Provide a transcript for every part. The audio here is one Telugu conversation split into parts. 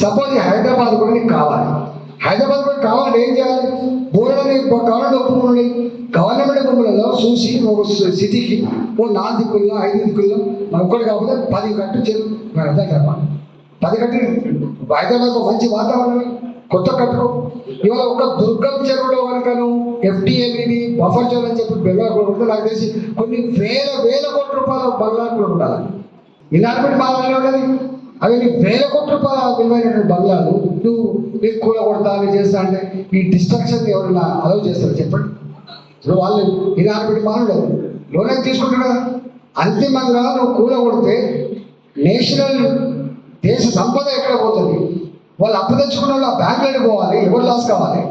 సపోజ్ హైదరాబాద్ కూడా నీకు కావాలి. హైదరాబాద్ కూడా కావాలంటే ఏం చేయాలి? బోర్డని కావాలంటే ఒప్పుకోండి గవర్నమెంట్ భూములలో చూసి ఒక సిటీకి ఓ నాలుగు దిక్కుల్లో ఐదు దిక్కుల్లో మన ఒక్కటి కాకపోతే పది కట్టు చెరువు అర్థం చెప్పాలి పది కట్టి హైదరాబాద్ ఒక మంచి వాతావరణం కొత్త కట్టుకో. ఇవాళ ఒక దుర్గం చెరువులో కనుకను నువ్వు బఫర్ చెరువు అని చెప్పి బెంగళూరు కొడితే నాకు తెలిసి కొన్ని వేల వేల కోట్ల రూపాయల బంగ్లాలు ఉండాలి. ఇలాంటి బాగా ఉండదు అవి నీకు వేల కోట్ల రూపాయల విలువైనటువంటి బంగ్లాలు నువ్వు నీకు కూల కొడతా అని చేస్తా అంటే ఈ డిస్ట్రక్షన్ ఎవరైనా అలౌ చేస్తారు? చెప్పండి. ఇప్పుడు వాళ్ళు ఇలాంటి మానవుడు లోనే తీసుకుంటారు కదా. అంతిమంగా నువ్వు కూల కొడితే నేషనల్ దేశ సంపద ఎక్కడ పోతుంది? వాళ్ళు అప్పు తెచ్చుకున్న వాళ్ళు ఆ బ్యాంకులకు పోవాలి. ఎవరు లాస్ కావాలి?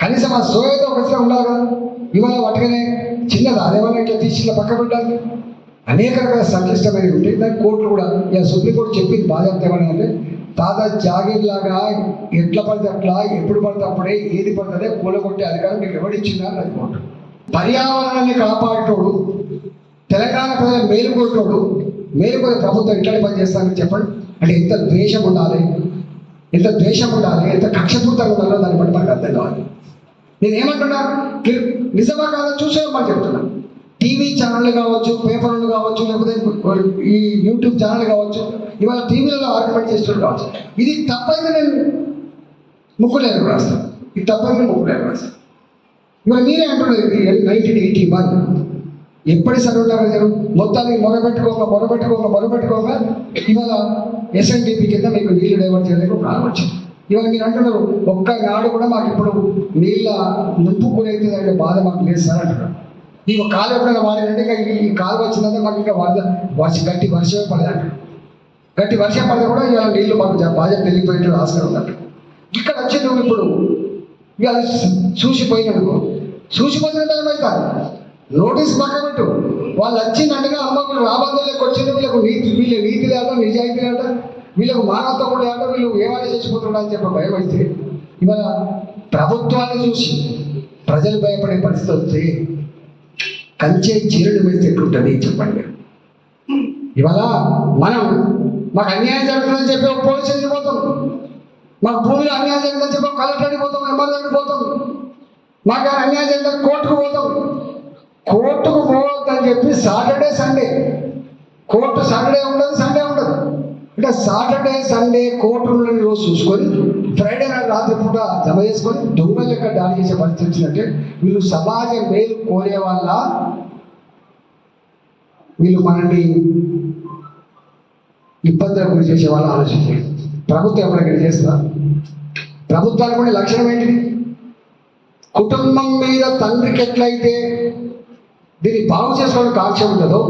కనీసం ఆ సోయతో ఒకసారి ఉండాలి కదా. ఇవాళ వాటికనే చిన్నది? అదేమన్నా ఇట్లా తీసి ఇట్లా పక్క పెట్టాలి అనేక రకాల సంక్లిష్టమైనవి ఉంటాయి. దానికి కోర్టులు కూడా ఇలా సుప్రీంకోర్టు చెప్పింది బాధ్యత ఏమని అంటే తాదా జాగిర్లాగా ఎట్లా పడితే అట్లా ఎప్పుడు పడితే అప్పుడే ఏది పడితే కూలగొట్టే అధికారం మీకు ఎవడిచ్చిందా అని అది పర్యావరణాన్ని కాపాడేటోడు తెలంగాణ ప్రజల మేలు మేలుకొని ప్రభుత్వం ఎట్లా పని చేస్తానని చెప్పండి. అంటే ఎంత ద్వేషం ఉండాలి ఎంత ద్వేషం ఉండాలి ఎంత కక్షపూర్తంగా ఉండాలో దాన్ని బట్టి మనకు అర్థం కావాలి. నేను ఏమంటున్నా? నిజమా కాదా? చూసేయమని చెప్తున్నాను టీవీ ఛానళ్ళు కావచ్చు పేపర్లు కావచ్చు లేకపోతే ఈ యూట్యూబ్ ఛానల్ కావచ్చు ఇవాళ టీవీలలో ఆర్గ్యుమెంట్ చేస్తున్నారు కావచ్చు ఇది తప్పైతే నేను ముక్కులేరు రాస్తాను. ఇది తప్పైతే ముక్కులేరు రాస్తాను. ఇవాళ మీరే అంటున్నారు నైన్టీన్ ఎయిటీ వన్. ఎప్పటి సర్వనాలు గారు మొత్తానికి మొరబెట్టుకోక మొరబెట్టుకోక మొరబెట్టుకోక ఇవాళ ఎస్ఎన్డిపి కింద మీకు నీళ్ళు డైవర్ట్ చేయడానికి ప్రారంభం ఇవాళ మీరు అంటున్నారు ఒక్క నాడు కూడా మాకు ఇప్పుడు నీళ్ళ ముప్పు గురైతే దాని బాధ మాకు లేదు సార్ అంటున్నారు. నీవు కాలు ఎప్పుడైనా వాడారంటే ఈ కాలు వచ్చిందంటే మాకు ఇంకా వరద వర్ష గట్టి వర్షమే పడదు గట్టి వర్షం పడితే కూడా ఇవాళ నీళ్ళు మాకు బాధ్యత బాగా వెళ్ళిపోయేట్టు ఆస్కారం ఉందంట ఇక్కడ వచ్చి నువ్వు ఇప్పుడు ఇవాళ చూసిపోయినాడు చూసిపోతున్న టైం నోటీస్ పక్క పెట్టు. వాళ్ళు వచ్చిందంటగా అమ్మకు రాబందులకు వచ్చింది వీళ్ళకు నీతి వీళ్ళ నీతి లేట నిజాయితీ లేట వీళ్ళకు మానవత్వం కూడా లేట వీళ్ళు ఏమైనా చేసిపోతున్నాడు అని చెప్పి భయం అయితే ఇవాళ ప్రభుత్వాన్ని చూసి ప్రజలు భయపడే పరిస్థితి వస్తే కంచే చీరలు వేస్తే ఎట్లుంటుంది చెప్పండి. ఇవాళ మనం మాకు అన్యాయం జరుగుతుందని చెప్పి ఒక పోలీస్ వెళ్ళిపోతాం పోతాం. మాకు భూమిలో అన్యాయం జరిగిందని చెప్పి ఒక కలెక్టర్కి పోతాం అడిగిపోతాం మాకు అన్యాయం జరిగితే కోర్టుకు పోతాం. కోర్టుకు పోవద్దని చెప్పి సాటర్డే సండే. కోర్టు సాటర్డే ఉండదు సండే ఉండదు. అంటే సాటర్డే సండే కోర్టు ఉండని రోజు చూసుకొని ఫ్రైడే నాడు రాత్రి పూట జమ చేసుకొని దొంగల లెక్క దాడి చేసే పరిస్థితి వచ్చిందంటే వీళ్ళు సమాజ మేలు కోరే వాళ్ళ వీళ్ళు మనల్ని ఇబ్బందులకు గురి చేసే వాళ్ళు ఆలోచించారు ప్రభుత్వం ఎప్పటికైనా చేస్తుందా? ప్రభుత్వానికి కూడా లక్షణం ఏంటిది కుటుంబం మీద తండ్రికి ఎట్లయితే దీన్ని బాగు చేసుకోవడానికి కాంక్ష ఉంటుందో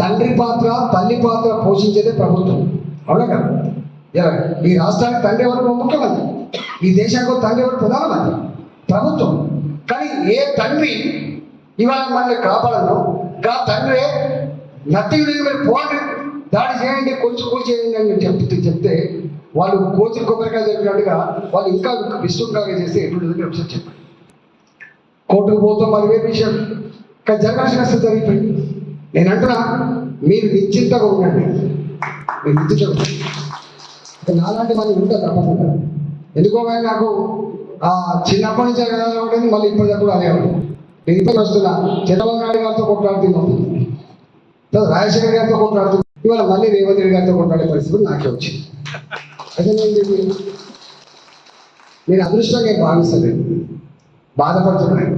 తండ్రి పాత్ర తల్లి పాత్ర పోషించేదే ప్రభుత్వం. అవునా కదా? ఇలా ఈ రాష్ట్రానికి తండ్రి ఎవరు ముఖ్యమంత్రి ఈ దేశానికి తండ్రి ఎవరు? ప్రధానమంత్రి. ప్రభుత్వం. కానీ ఏ తండ్రి ఇవాళ మనల్ని కాపాడను గా తండ్రి నథింగ్ లేదు మీరు పోండి. దాడి చేయండి కొంచెం కూర్చేయండి అని చెప్తే చెప్తే వాళ్ళు కోచి కొబ్బరికాయ చెప్పినట్టుగా వాళ్ళు ఇంకా విస్తృతంగా చేస్తే ఎటువంటి ఒకసారి చెప్పండి. కోర్టుకు పోతాం అది వేరే విషయం. కానీ జరగాల్సిన అసలు జరిగిపోయింది. నేను అంటున్నా మీరు నిశ్చింతగా ఉండండి. మీరు నిశ్చింతగా నాలాంటి మంది ఉంటారు తప్పకుండా ఎందుకో కానీ నాకు ఆ చిన్నప్పటి నుంచి మళ్ళీ ఇప్పటిదాకా కూడా అదే నేను ఇప్పుడు వస్తున్నా. చంద్రబాబు నాయుడు గారితో కొట్లాడుతున్నాను రాజశేఖర్ గారితో కొట్లాడుతున్నాను ఇవాళ మళ్ళీ రేవంత్ రెడ్డి గారితో కొట్లాడే పరిస్థితి నాకే వచ్చింది. అయితే నేను నేను అదృష్టంగా భావిస్తాను బాధపడుతున్నాను.